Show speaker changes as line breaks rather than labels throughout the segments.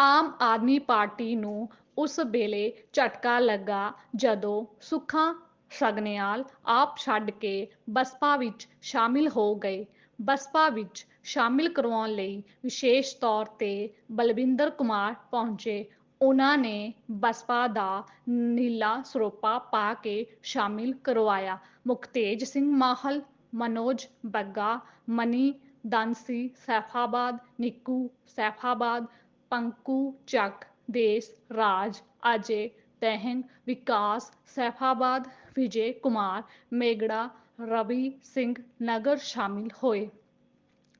Aam Aadmi party ਨੂੰ ਉਸ ਵੇਲੇ ਝਟਕਾ ਲੱਗਾ ਜਦੋਂ ਸੁੱਖਾ ਸਗਨਿਆਲ ਆਪ ਛੱਡ ਕੇ ਬਸਪਾ ਵਿੱਚ ਸ਼ਾਮਿਲ ਹੋ ਗਏ। ਬਸਪਾ ਵਿੱਚ ਸ਼ਾਮਿਲ ਕਰਵਾਉਣ ਲਈ ਵਿਸ਼ੇਸ਼ ਤੌਰ ਤੇ ਬਲਵਿੰਦਰ ਕੁਮਾਰ ਪਹੁੰਚੇ। ਉਹਨਾਂ ਨੇ ਬਸਪਾ ਦਾ ਨੀਲਾ ਸਰੋਪਾ ਪਾ ਕੇ ਸ਼ਾਮਿਲ ਕਰਵਾਇਆ। ਮੁਖਤੇਜ ਸਿੰਘ ਮਾਹਲ, ਮਨੋਜ ਬੱਗਾ, ਮਨੀ ਦਾਨਸੀ ਸੈਫਾਬਾਦ, ਨਿੱਕੂ ਸੈਫਾਬਾਦ ਪੰਕੂ, ਚੱਕ, ਦੇਸ, ਰਾਜ ਅਜੇ ਤਹਿੰਗ ਵਿਕਾਸ, ਸੈਫਾਬਾਦ, ਵਿਜੇ ਕੁਮਾਰ, ਮੇਗੜਾ, ਰਵੀ ਸਿੰਘ, ਨਗਰ ਸ਼ਾਮਿਲ ਹੋਏ।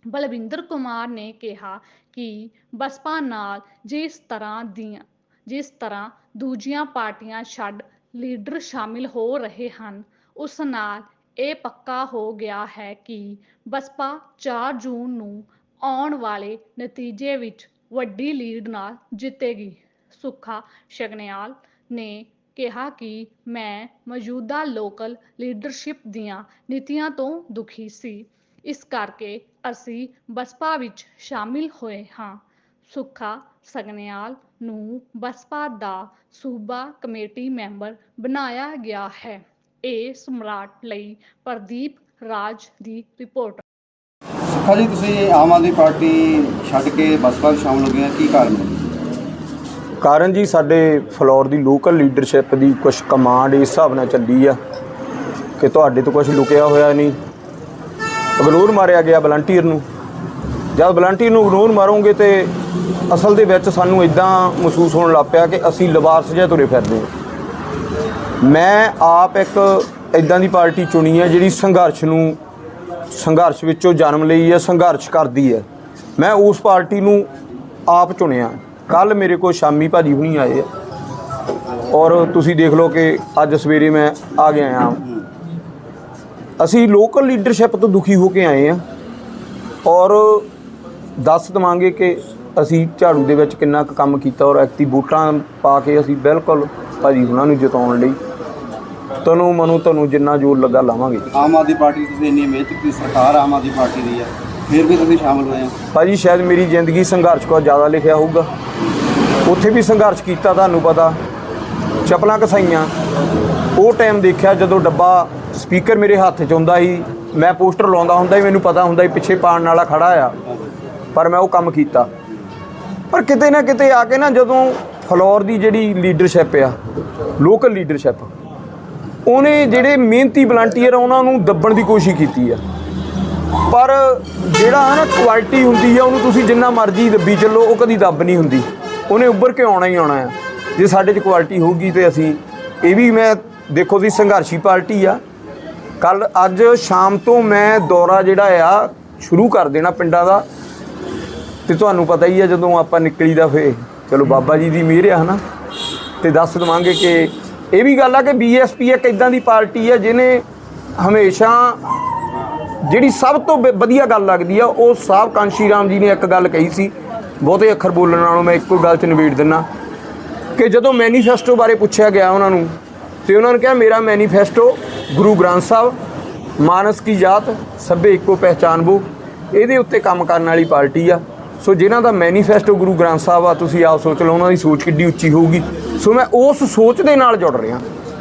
ਬਲਵਿੰਦਰ ਕੁਮਾਰ ਨੇ ਕਿਹਾ ਕਿ ਬਸਪਾ ਨਾਲ ਜਿਸ ਤਰ੍ਹਾਂ ਦੀਆਂ, ਜਿਸ ਤਰ੍ਹਾਂ ਦੂਜੀਆਂ ਪਾਰਟੀਆਂ ਛੱਡ ਲੀਡਰ ਸ਼ਾਮਿਲ ਹੋ ਰਹੇ ਹਨ, ਉਸ ਨਾਲ ਇਹ ਪੱਕਾ ਹੋ ਗਿਆ ਹੈ ਕਿ ਬਸਪਾ 4 ਜੂਨ ਨੂੰ ਆਉਣ ਵਾਲੇ ਨਤੀਜੇ ਵਿੱਚ ਵੱਡੀ ਲੀਡ ਨਾਲ ਜਿੱਤੇਗੀ। ਸੁੱਖਾ ਸ਼ਗਨਿਆਲ ਨੇ ਕਿਹਾ ਕਿ ਮੈਂ ਮੌਜੂਦਾ ਲੋਕਲ ਲੀਡਰਸ਼ਿਪ ਦੀਆਂ ਨੀਤੀਆਂ ਤੋਂ ਦੁਖੀ ਸੀ। ਇਸ ਕਰਕੇ ਅਸੀਂ ਬਸਪਾ ਵਿੱਚ ਸ਼ਾਮਿਲ ਹੋਏ ਹਾਂ। ਸੁੱਖਾ ਸਗਨਿਆਲ ਨੂੰ ਬਸਪਾ ਦਾ ਸੂਬਾ ਕਮੇਟੀ ਮੈਂਬਰ ਬਣਾਇਆ ਗਿਆ ਹੈ। ਇਹ ਸਮਰਾਟ ਲਈ ਪ੍ਰਦੀਪ ਰਾਜ ਦੀ ਰਿਪੋਰਟ।
ਸੁੱਖਾ ਜੀ, ਤੁਸੀਂ ਆਮ ਆਦਮੀ ਪਾਰਟੀ ਛੱਡ ਕੇ ਬਸਪਾ ਵਿੱਚ ਸ਼ਾਮਲ ਹੋ ਗਏ ਆ, ਕੀ ਕਾਰਨ ਹੈ?
ਕਾਰਨ ਜੀ, ਸਾਡੇ ਫਲੋਰ ਦੀ ਲੋਕਲ ਲੀਡਰਸ਼ਿਪ ਦੀ ਕੁਝ ਕਮਾਂਡ ਇਸ ਹਿਸਾਬ ਨਾਲ ਚੱਲੀ ਆ ਕਿ ਤੁਹਾਡੇ ਤੋਂ ਕੁਝ ਲੁਕਿਆ ਹੋਇਆ ਨਹੀਂ। ਇਗਨੋਰ ਮਾਰਿਆ ਗਿਆ ਵਲੰਟੀਅਰ ਨੂੰ। ਜਦ ਵਲੰਟੀਅਰ ਨੂੰ ਇਗਨੋਰ ਮਾਰੋਗੇ ਤੇ ਅਸਲ ਦੇ ਵਿੱਚ ਸਾਨੂੰ ਇਦਾਂ ਮਹਿਸੂਸ ਹੋਣ ਲੱਗ ਪਿਆ ਕਿ ਅਸੀਂ ਲਿਬਾਸ ਜਿਹਾ ਤੁਰੇ ਫਿਰਦੇ ਹਾਂ ਮੈਂ ਆਪ ਇੱਕ ਇਦਾਂ ਦੀ ਪਾਰਟੀ ਚੁਣੀ ਹੈ ਜਿਹੜੀ ਸੰਘਰਸ਼ ਨੂੰ ਸੰਘਰਸ਼ ਵਿੱਚੋਂ ਜਨਮ ਲਈ ਹੈ, ਸੰਘਰਸ਼ ਕਰਦੀ ਹੈ। ਮੈਂ ਉਸ ਪਾਰਟੀ ਨੂੰ ਆਪ ਚੁਣਿਆ। ਕੱਲ ਮੇਰੇ ਕੋਲ ਸ਼ਾਮੀ ਭਾਜੀ ਹੁਣੀ ਆਏ ਆ। ਔਰ ਤੁਸੀਂ ਦੇਖ ਲਓ ਕਿ ਅੱਜ ਸਵੇਰੇ ਮੈਂ ਆ ਗਿਆ ਆ ਅਸੀਂ ਲੋਕਲ ਲੀਡਰਸ਼ਿਪ ਤੋਂ ਦੁਖੀ ਹੋ ਕੇ ਆਏ ਆ ਔਰ ਦੱਸ ਦਵਾਂਗੇ ਕਿ ਅਸੀਂ ਝਾੜੂ ਦੇ ਵਿੱਚ ਕਿੰਨਾ ਕੁ ਕੰਮ ਕੀਤਾ ਔਰ ਐਕਤੀ ਵੋਟਾਂ ਪਾ ਕੇ ਅਸੀਂ ਬਿਲਕੁਲ ਭਾਜੀ ਉਹਨਾਂ ਨੂੰ ਜਿਤਾਉਣ ਲਈ ਤਨੂ ਮਨੂ ਤੁਹਾਨੂੰ ਜਿੰਨਾ ਜ਼ੋਰ ਲੱਗਾ ਲਾਵਾਂਗੇ।
ਆਮ ਆਦਮੀ ਪਾਰਟੀ ਤੁਸੀਂ ਇੰਨੀ ਮਿਹਨਤ ਕੀਤੀ ਸਰਕਾਰ ਆਮ ਆਦਮੀ ਪਾਰਟੀ ਦੀ ਹੈ ਫਿਰ ਵੀ ਤੁਸੀਂ ਸ਼ਾਮਲ ਹੋਏ ਆ
ਭਾਜੀ ਸ਼ਾਇਦ ਮੇਰੀ ਜ਼ਿੰਦਗੀ ਸੰਘਰਸ਼ ਕੋ ਜ਼ਿਆਦਾ ਲਿਖਿਆ ਹੋਊਗਾ। ਉੱਥੇ ਵੀ ਸੰਘਰਸ਼ ਕੀਤਾ ਤੁਹਾਨੂੰ ਪਤਾ। ਚਪਲਾਂ ਕਸਾਈਆਂ। ਉਹ ਟਾਈਮ ਦੇਖਿਆ ਜਦੋਂ ਡੱਬਾ ਸਪੀਕਰ ਮੇਰੇ ਹੱਥ 'ਚ ਹੁੰਦਾ ਸੀ। ਮੈਂ ਪੋਸਟਰ ਲਾਉਂਦਾ ਹੁੰਦਾ ਸੀ ਮੈਨੂੰ ਪਤਾ ਹੁੰਦਾ ਸੀ ਪਿੱਛੇ ਪਾਣ ਵਾਲਾ ਖੜਾ ਆ। ਪਰ ਮੈਂ ਉਹ ਕੰਮ ਕੀਤਾ। ਪਰ ਕਿਤੇ ਨਾ ਕਿਤੇ ਆ ਕੇ ਨਾ ਜਦੋਂ ਫਲੋਰ ਦੀ ਜਿਹੜੀ ਲੀਡਰਸ਼ਿਪ ਆ ਲੋਕਲ ਲੀਡਰਸ਼ਿਪ ਉਹਨੇ ਜਿਹੜੇ ਮਿਹਨਤੀ ਵਲੰਟੀਅਰ ਆ, ਉਹਨਾਂ ਨੂੰ ਦੱਬਣ ਦੀ ਕੋਸ਼ਿਸ਼ ਕੀਤੀ ਆ। ਪਰ ਜਿਹੜਾ ਹੈ ਨਾ ਕੁਆਲਿਟੀ ਹੁੰਦੀ ਆ, ਉਹਨੂੰ ਤੁਸੀਂ ਜਿੰਨਾ ਮਰਜ਼ੀ ਦੱਬੀ ਚੱਲੋ, ਉਹ ਕਦੀ ਦੱਬ ਨਹੀਂ ਹੁੰਦੀ। ਉਹਨੇ ਉੱਭਰ ਕੇ ਆਉਣਾ ਹੀ ਆਉਣਾ ਆ। ਜੇ ਸਾਡੇ 'ਚ ਕੁਆਲਿਟੀ ਹੋਊਗੀ ਤੇ ਅਸੀਂ, ਇਹ ਵੀ ਮੈਂ ਦੇਖੋ ਦੀ ਸੰਘਰਸ਼ੀ ਪਾਰਟੀ ਆ। ਕੱਲ, ਅੱਜ ਸ਼ਾਮ ਤੋਂ ਮੈਂ ਦੌਰਾ ਜਿਹੜਾ ਆ, ਸ਼ੁਰੂ ਕਰ ਦੇਣਾ ਪਿੰਡਾਂ ਦਾ। ਤੇ ਤੁਹਾਨੂੰ ਪਤਾ ਹੀ ਆ, ਜਦੋਂ ਆਪਾਂ ਨਿਕਲੀਦਾ ਫੇ ਚਲੋ ਬਾਬਾ ਜੀ ਦੀ ਮਿਹਰ ਆ, ਹਨਾ? ਤੇ ਦੱਸ ਦਵਾਂਗੇ ਕਿ ਇਹ ਵੀ ਗੱਲ ਆ ਕਿ ਬੀਐਸਪੀ ਇੱਕ ਇਦਾਂ ਦੀ ਪਾਰਟੀ ਆ ਜਿਹਨੇ ਹਮੇਸ਼ਾ ਜਿਹੜੀ ਸਭ ਤੋਂ ਵ- ਵਧੀਆ ਗੱਲ ਲੱਗਦੀ ਆ, ਉਹ ਸਾਹਿਬ ਕਾਂਸ਼ੀ ਰਾਮ ਜੀ ਨੇ ਇੱਕ ਗੱਲ ਕਹੀ ਸੀ। ਬਹੁਤੇ ਅੱਖਰ ਬੋਲਣ ਨਾਲੋਂ ਮੈਂ ਇੱਕੋ ਗੱਲ 'ਚ ਨਿਬੇੜ ਦਿੰਨਾ ਕਿ ਜਦੋਂ ਮੈਨੀਫੈਸਟੋ ਬਾਰੇ ਪੁੱਛਿਆ ਗਿਆ ਉਹਨਾਂ ਨੂੰ, ਤੇ ਉਹਨਾਂ ਨੇ ਕਿਹਾ, ਮੇਰਾ ਮੈਨੀਫੈਸਟੋ ਗੁਰੂ ਗ੍ਰੰਥ ਸਾਹਿਬ, ਮਾਨਸ ਕੀ ਜਾਤ, ਸਭੇ ਇੱਕੋ ਪਹਿਚਾਨਬੋ। ਇਹਦੇ ਉੱਤੇ ਕੰਮ ਕਰਨ ਵਾਲੀ ਪਾਰਟੀ ਆ। ਸੋ ਜਿਨ੍ਹਾਂ ਦਾ ਮੈਨੀਫੈਸਟੋ ਗੁਰੂ ਗ੍ਰੰਥ ਸਾਹਿਬ ਆ, ਤੁਸੀਂ ਆਪ ਸੋਚ ਲਓ, ਉਹਨਾਂ ਦੀ ਸੋਚ ਕਿੱਡੀ ਉੱਚੀ ਹੋਊਗੀ। ਸੋ ਮੈਂ ਉਸ ਸੋਚ ਦੇ ਨਾਲ ਜੁੜ ਰਿਹਾ।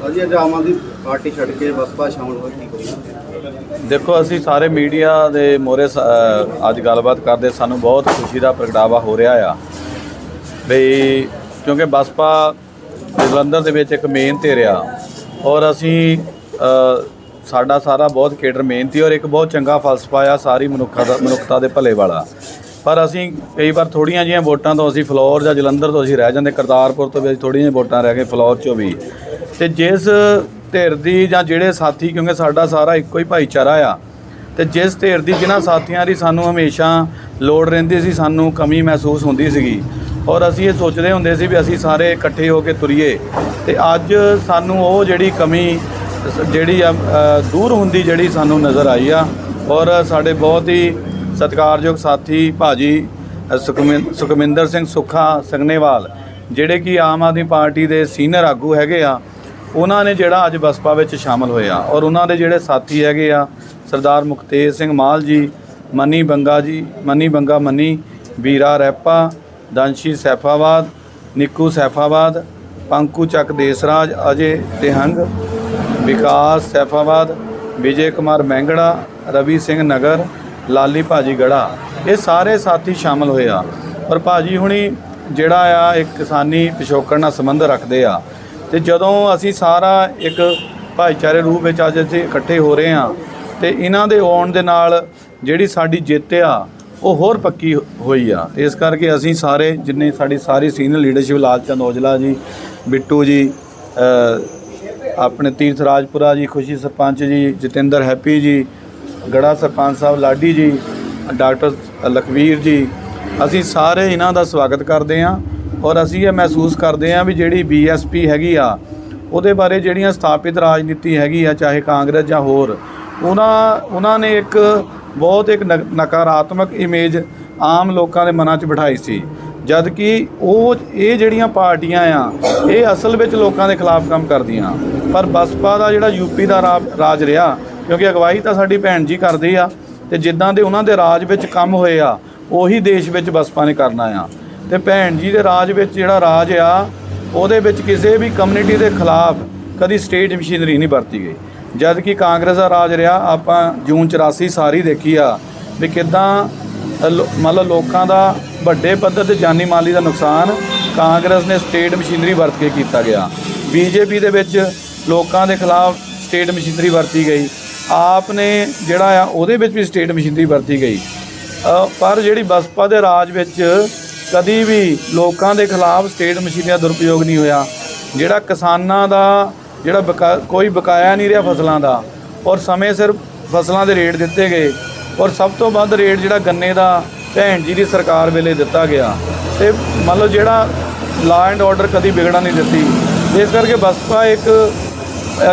ਅਜੀ ਅੱਜ ਆਮ ਆਦਮੀ ਪਾਰਟੀ ਛੱਡ ਕੇ ਬਸਪਾ ਸ਼ਾਮਲ ਕੀ
ਦੇਖੋ ਅਸੀਂ ਸਾਰੇ ਮੀਡੀਆ ਦੇ ਮੋਰੇ ਅੱਜ ਗੱਲਬਾਤ ਕਰਦੇ ਸਾਨੂੰ ਬਹੁਤ ਖੁਸ਼ੀ ਦਾ ਪ੍ਰਗਟਾਵਾ ਹੋ ਰਿਹਾ ਆ। ਬਈ ਕਿਉਂਕਿ ਬਸਪਾ ਜਲੰਧਰ ਦੇ ਵਿੱਚ ਇੱਕ ਮੇਨ ਧਿਰ ਆ ਔਰ ਅਸੀਂ ਸਾਡਾ ਸਾਰਾ ਬਹੁਤ ਕੇਡਰ ਮਿਹਨਤੀ ਔਰ ਇੱਕ ਬਹੁਤ ਚੰਗਾ ਫਲਸਫਾ ਆ ਸਾਰੀ ਮਨੁੱਖਤਾ ਦਾ ਮਨੁੱਖਤਾ ਦੇ ਭਲੇ ਵਾਲਾ। ਪਰ ਅਸੀਂ ਕਈ ਵਾਰ ਥੋੜੀਆਂ ਜਿਹੀਆਂ ਵੋਟਾਂ ਤੋਂ ਅਸੀਂ ਫਲੋਰ ਜਾਂ ਜਲੰਧਰ ਤੋਂ ਅਸੀਂ ਰਹਿ ਜਾਂਦੇ, ਕਰਤਾਰਪੁਰ ਤੋਂ ਵੀ ਅਸੀਂ ਥੋੜੀਆਂ ਜਿਹੀਆਂ ਵੋਟਾਂ ਰਹਿ ਗਏ ਫਲੋਰ ਚੋਂ ਵੀ। ਤੇ ਜਿਸ ਧਿਰ ਦੀ ਜਾਂ ਜਿਹੜੇ ਸਾਥੀ, ਕਿਉਂਕਿ ਸਾਡਾ ਸਾਰਾ ਇੱਕੋ ਹੀ ਭਾਈਚਾਰਾ ਆ, ਤੇ ਜਿਸ ਧਿਰ ਦੀ ਜਿਨ੍ਹਾਂ ਸਾਥੀਆਂ ਦੀ ਸਾਨੂੰ ਹਮੇਸ਼ਾ ਲੋੜ ਰਹਿੰਦੀ ਸੀ, ਸਾਨੂੰ ਕਮੀ ਮਹਿਸੂਸ ਹੁੰਦੀ ਸੀਗੀ। ਔਰ ਅਸੀਂ ਇਹ ਸੋਚਦੇ ਹੁੰਦੇ ਸੀ ਵੀ ਅਸੀਂ ਸਾਰੇ ਇਕੱਠੇ ਹੋ ਕੇ ਤੁਰੀਏ। ਤੇ ਅੱਜ ਸਾਨੂੰ ਉਹ ਜਿਹੜੀ ਕਮੀ, ਜਿਹੜੀ ਆ ਦੂਰ ਹੁੰਦੀ ਜਿਹੜੀ ਸਾਨੂੰ ਨਜ਼ਰ ਆਈ ਆ, ਔਰ ਸਾਡੇ ਬਹੁਤ ਹੀ ਸਤਿਕਾਰਯੋਗ ਸਾਥੀ ਭਾਜੀ ਅ, ਸੁਖਮਿੰ- ਸੁਖਮਿੰਦਰ ਸਿੰਘ ਸੁੱਖਾ ਸੰਗਨੇਵਾਲ ਜਿਹੜੇ ਕਿ ਆਮ ਆਦਮੀ ਪਾਰਟੀ ਦੇ ਸੀਨੀਅਰ ਆਗੂ ਹੈਗੇ ਆ ਉਹਨਾਂ ਨੇ ਜਿਹੜਾ ਅੱਜ ਬਸਪਾ ਵਿੱਚ ਸ਼ਾਮਲ ਹੋਇਆ ਔਰ ਉਹਨਾਂ ਦੇ ਜਿਹੜੇ ਸਾਥੀ ਹੈਗੇ ਆ ਸਰਦਾਰ ਮੁਖਤੇਜ ਸਿੰਘ ਮਾਲ ਜੀ ਮਨੀ ਬੰਗਾ ਜੀ ਮਨੀ ਬੰਗਾ ਮਨੀ ਵੀਰਾ ਰੈਪਾ ਦੰਸ਼ੀ ਸੈਫਾਬਾਦ ਨਿੱਕੂ ਸੈਫਾਬਾਦ ਪੰਕੂ ਚੱਕ ਦੇਸਰਾਜ ਅਜੇ ਤਿਹੰਗ ਵਿਕਾਸ ਸੈਫਾਬਾਦ ਵਿਜੇ ਕੁਮਾਰ ਮੈਂਗੜਾ ਰਵੀ ਸਿੰਘ ਨਗਰ ਲਾਲੀ ਭਾਜੀ ਗੜਾ, ਇਹ ਸਾਰੇ ਸਾਥੀ ਸ਼ਾਮਲ ਹੋਏ ਆ। ਪਰ ਭਾਜੀ ਹੁਣੀ ਜਿਹੜਾ ਆ, ਇੱਕ ਕਿਸਾਨੀ ਪਿਛੋਕੜ ਨਾਲ ਸੰਬੰਧ ਰੱਖਦੇ ਆ। ਤੇ ਜਦੋਂ ਅਸੀਂ ਸਾਰਾ ਇੱਕ ਭਾਈਚਾਰੇ ਰੂਪ ਵਿੱਚ ਅੱਜ ਇੱਥੇ ਇਕੱਠੇ ਹੋ ਰਹੇ ਆ, ਤੇ ਇਹਨਾਂ ਦੇ ਆਉਣ ਦੇ ਨਾਲ ਜਿਹੜੀ ਸਾਡੀ ਜਿੱਤ ਆ, ਉਹ ਹੋਰ ਪੱਕੀ ਹੋਈ ਆ। ਤੇ ਇਸ ਕਰਕੇ ਅਸੀਂ ਸਾਰੇ ਜਿੰਨੇ ਸਾਡੀ ਸਾਰੀ ਸੀਨੀਅਰ ਲੀਡਰਸ਼ਿਪ ਲਾਲਚੰਦ ਔਜਲਾ ਜੀ, ਬਿੱਟੂ ਜੀ ਆਪਣੇ ਤੀਰਥ ਰਾਜਪੁਰਾ ਜੀ, ਖੁਸ਼ੀ ਸਰਪੰਚ ਜੀ, ਜਤਿੰਦਰ ਹੈਪੀ ਜੀ ਗੜਾ ਸਰਪੰਚ ਸਾਹਿਬ ਲਾਡੀ ਜੀ, ਡਾਕਟਰ ਲਖਵੀਰ ਜੀ, ਅਸੀਂ ਸਾਰੇ ਇਹਨਾਂ ਦਾ ਸਵਾਗਤ ਕਰਦੇ ਹਾਂ ਔਰ ਅਸੀਂ ਇਹ ਮਹਿਸੂਸ ਕਰਦੇ ਹਾਂ ਵੀ ਜਿਹੜੀ ਬੀਐਸਪੀ ਹੈਗੀ ਆ, ਉਹਦੇ ਬਾਰੇ ਜਿਹੜੀਆਂ ਸਥਾਪਿਤ ਰਾਜਨੀਤੀ ਹੈਗੀ ਆ, ਚਾਹੇ ਕਾਂਗਰਸ ਜਾਂ ਹੋਰ, ਉਹਨਾਂ ਉਹਨਾਂ ਨੇ ਇੱਕ ਬਹੁਤ ਇੱਕ ਨਕਾਰਾਤਮਕ ਇਮੇਜ ਆਮ ਲੋਕਾਂ ਦੇ ਮਨਾਂ 'ਚ ਬਿਠਾਈ ਸੀ। ਜਦ ਕਿ ਉਹ, ਇਹ ਜਿਹੜੀਆਂ ਪਾਰਟੀਆਂ ਆ, ਇਹ ਅਸਲ ਵਿੱਚ ਲੋਕਾਂ ਦੇ ਖਿਲਾਫ ਕੰਮ ਕਰਦੀਆਂ। ਪਰ ਬਸਪਾ ਦਾ ਜਿਹੜਾ ਯੂਪੀ ਦਾ ਰਾ- ਰਾਜ ਰਿਹਾ ਕਿਉਂਕਿ ਅਗਵਾਈ ਤਾਂ ਸਾਡੀ ਭੈਣ ਜੀ ਕਰਦੇ ਆ ਤੇ ਜਿੱਦਾਂ ਦੇ ਉਹਨਾਂ ਦੇ ਰਾਜ ਵਿੱਚ ਕੰਮ ਹੋਏ ਆ, ਉਹੀ ਦੇਸ਼ ਵਿੱਚ ਬਸਪਾ ਨੇ ਕਰਨਾ ਆ। ਤੇ ਭੈਣ ਜੀ ਦੇ ਰਾਜ ਵਿੱਚ ਜਿਹੜਾ ਰਾਜ ਆ, ਉਹਦੇ ਵਿੱਚ ਕਿਸੇ ਵੀ ਕਮਿਊਨਿਟੀ ਦੇ ਖਿਲਾਫ ਕਦੀ ਸਟੇਟ ਮਸ਼ੀਨਰੀ ਨਹੀਂ ਵਰਤੀ ਗਈ। ਜਦ ਕਿ ਕਾਂਗਰਸ ਦਾ ਰਾਜ ਰਿਹਾ, ਆਪਾਂ ਜੂਨ 84 ਸਾਰੀ ਦੇਖੀ ਆ ਵੀ ਕਿਦਾਂ ਮਤਲਬ ਲੋਕਾਂ ਦਾ ਵੱਡੇ ਪੱਧਰ ਤੇ ਜਾਨੀ ਮਾਲੀ ਦਾ ਨੁਕਸਾਨ ਕਾਂਗਰਸ ਨੇ ਸਟੇਟ ਮਸ਼ੀਨਰੀ ਵਰਤ ਕੇ ਕੀਤਾ ਗਿਆ। ਬੀਜੇਪੀ ਦੇ ਵਿੱਚ ਲੋਕਾਂ ਦੇ ਖਿਲਾਫ ਸਟੇਟ ਮਸ਼ੀਨਰੀ ਵਰਤੀ ਗਈ। ਆਪ ਨੇ ਜਿਹੜਾ ਆ, ਉਹਦੇ ਵਿੱਚ ਵੀ ਸਟੇਟ ਮਸ਼ੀਨਰੀ ਵਰਤੀ ਗਈ। ਪਰ ਜਿਹੜੀ ਬਸਪਾ ਦੇ ਰਾਜ ਵਿੱਚ ਕਦੀ ਵੀ ਲੋਕਾਂ ਦੇ ਖਿਲਾਫ ਸਟੇਟ ਮਸ਼ੀਨਰੀ ਦਾ ਦੁਰਪਯੋਗ ਨਹੀਂ ਹੋਇਆ। ਜਿਹੜਾ ਕਿਸਾਨਾਂ ਦਾ, ਜਿਹੜਾ ਬਕਾ- ਕੋਈ ਬਕਾਇਆ ਨਹੀਂ ਰਿਹਾ ਫਸਲਾਂ ਦਾ, ਔਰ ਸਮੇਂ ਸਿਰ ਫਸਲਾਂ ਦੇ ਰੇਟ ਦਿੱਤੇ ਗਏ, ਔਰ ਸਭ ਤੋਂ ਵੱਧ ਰੇਟ ਜਿਹੜਾ ਗੰਨੇ ਦਾ ਭੈਣ ਜੀ ਦੀ ਸਰਕਾਰ ਵੇਲੇ ਦਿੱਤਾ ਗਿਆ। ਤੇ ਮੰਨ ਲਓ ਜਿਹੜਾ ਲਾ ਐਂਡ ਆਰਡਰ ਕਦੀ ਵਿਗੜਾ ਨਹੀਂ ਦਿੱਤੀ। ਇਸ ਕਰਕੇ ਬਸਪਾ ਇੱਕ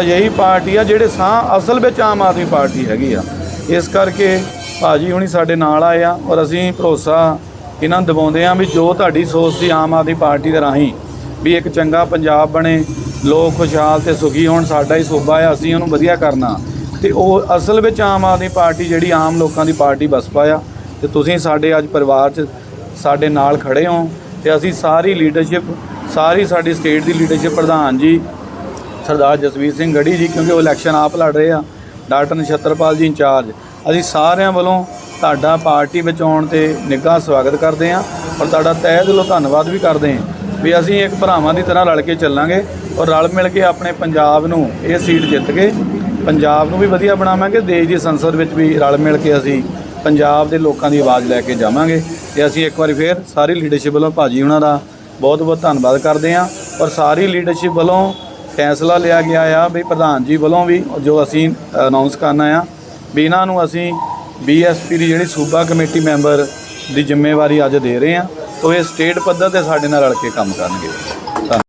ਅਜਿਹੀ ਪਾਰਟੀ ਆ ਜਿਹੜੇ ਸਾਹ ਅਸਲ ਵਿੱਚ ਆਮ ਆਦਮੀ ਪਾਰਟੀ ਹੈਗੀ ਆ। ਇਸ ਕਰਕੇ ਭਾਜੀ ਹੁਣੀ ਸਾਡੇ ਨਾਲ ਆਏ ਆ ਔਰ ਅਸੀਂ ਭਰੋਸਾ ਇਹਨਾਂ ਨੂੰ ਦਿਵਾਉਂਦੇ ਆ ਵੀ ਜੋ ਤੁਹਾਡੀ ਸੋਚ ਸੀ ਆਮ ਆਦਮੀ ਪਾਰਟੀ ਦੇ ਰਾਹੀਂ ਵੀ ਇੱਕ ਚੰਗਾ ਪੰਜਾਬ ਬਣੇ, ਲੋਕ ਖੁਸ਼ਹਾਲ ਤੇ ਸੁਖੀ ਹੋਣ, ਸਾਡਾ ਹੀ ਸੂਬਾ ਆ, ਅਸੀਂ ਉਹਨੂੰ ਵਧੀਆ ਕਰਨਾ। ਤੇ ਉਹ ਅਸਲ ਵਿੱਚ ਆਮ ਆਦਮੀ ਪਾਰਟੀ ਜਿਹੜੀ ਆਮ ਲੋਕਾਂ ਦੀ ਪਾਰਟੀ ਬਸਪਾ ਆ। ਤੇ ਤੁਸੀਂ ਸਾਡੇ ਅੱਜ ਪਰਿਵਾਰ 'ਚ ਸਾਡੇ ਨਾਲ ਖੜੇ ਹੋ ਤੇ ਅਸੀਂ ਸਾਰੀ ਲੀਡਰਸ਼ਿਪ, ਸਾਰੀ ਸਾਡੀ ਸਟੇਟ ਦੀ ਲੀਡਰਸ਼ਿਪ ਪ੍ਰਧਾਨ ਜੀ ਸਰਦਾਰ ਜਸਵੀਰ ਸਿੰਘ ਗੜੀ ਜੀ, ਕਿਉਂਕਿ ਉਹ ਇਲੈਕਸ਼ਨ ਆਪ ਲੜ ਰਹੇ ਆ। ਡਾਕਟਰ ਨਛੱਤਰਪਾਲ ਜੀ ਇੰਚਾਰਜ। ਅਸੀਂ ਸਾਰਿਆਂ ਵੱਲੋਂ ਤੁਹਾਡਾ ਪਾਰਟੀ ਵਿੱਚ ਆਉਣ ਤੇ ਨਿੱਘਾ ਸਵਾਗਤ ਕਰਦੇ ਹਾਂ ਔਰ ਤੁਹਾਡਾ ਤਹਿ ਦਿਲੋਂ ਧੰਨਵਾਦ ਵੀ ਕਰਦੇ ਹਾਂ ਵੀ ਅਸੀਂ ਇੱਕ ਭਰਾਵਾਂ ਦੀ ਤਰ੍ਹਾਂ ਰਲ ਕੇ ਚੱਲਾਂਗੇ ਔਰ ਰਲ ਮਿਲ ਕੇ ਆਪਣੇ ਪੰਜਾਬ ਨੂੰ ਇਹ ਸੀਟ ਜਿੱਤ ਕੇ ਪੰਜਾਬ ਨੂੰ ਵੀ ਵਧੀਆ ਬਣਾਵਾਂਗੇ, ਦੇਸ਼ ਦੀ ਸੰਸਦ ਵਿੱਚ ਵੀ ਰਲ ਮਿਲ ਕੇ ਅਸੀਂ ਪੰਜਾਬ ਦੇ ਲੋਕਾਂ ਦੀ ਆਵਾਜ਼ ਲੈ ਕੇ ਜਾਵਾਂਗੇ ਤੇ ਅਸੀਂ ਇੱਕ ਵਾਰੀ ਫੇਰ ਸਾਰੀ ਲੀਡਰਸ਼ਿਪ ਵੱਲੋਂ ਭਾਜੀ ਉਹਨਾਂ ਦਾ ਬਹੁਤ ਬਹੁਤ ਧੰਨਵਾਦ ਕਰਦੇ ਹਾਂ ਔਰ ਸਾਰੀ ਲੀਡਰਸ਼ਿਪ ਵੱਲੋਂ ਫੈਸਲਾ ਲਿਆ ਗਿਆ ਆ ਵੀ ਪ੍ਰਧਾਨ ਜੀ ਵੱਲੋਂ ਵੀ ਜੋ ਅਸੀਂ ਅਨਾਉਂਸ ਕਰਨਾ ਆ ਵੀ ਇਹਨਾਂ ਨੂੰ ਅਸੀਂ ਬੀਐਸਪੀ ਦੀ ਜਿਹੜੀ ਸੂਬਾ ਕਮੇਟੀ ਮੈਂਬਰ ਦੀ ਜ਼ਿੰਮੇਵਾਰੀ ਅੱਜ ਦੇ ਰਹੇ ਹਾਂ ਤੋ ਇਹ ਸਟੇਟ ਪੱਧਰ ਤੇ ਸਾਡੇ ਨਾਲ ਰਲ ਕੇ ਕੰਮ ਕਰਨਗੇ।